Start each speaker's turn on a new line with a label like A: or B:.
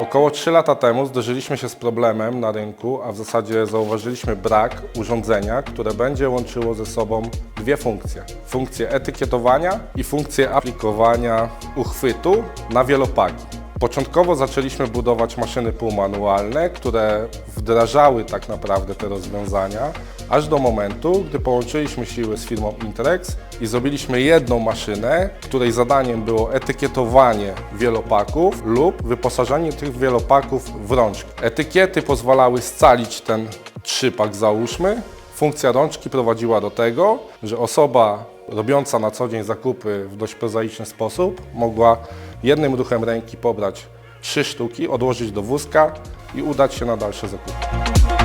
A: Około 3 lata temu zderzyliśmy się z problemem na rynku, a w zasadzie zauważyliśmy brak urządzenia, które będzie łączyło ze sobą dwie funkcje. Funkcję etykietowania i funkcję aplikowania uchwytu na wielopaki. Początkowo zaczęliśmy budować maszyny półmanualne, które wdrażały tak naprawdę te rozwiązania, aż do momentu, gdy połączyliśmy siły z firmą Intrex i zrobiliśmy jedną maszynę, której zadaniem było etykietowanie wielopaków lub wyposażenie tych wielopaków w rączki. Etykiety pozwalały scalić ten trzypak, załóżmy. Funkcja rączki prowadziła do tego, że osoba robiąca na co dzień zakupy w dość prozaiczny sposób mogła jednym ruchem ręki pobrać trzy sztuki, odłożyć do wózka i udać się na dalsze zakupy.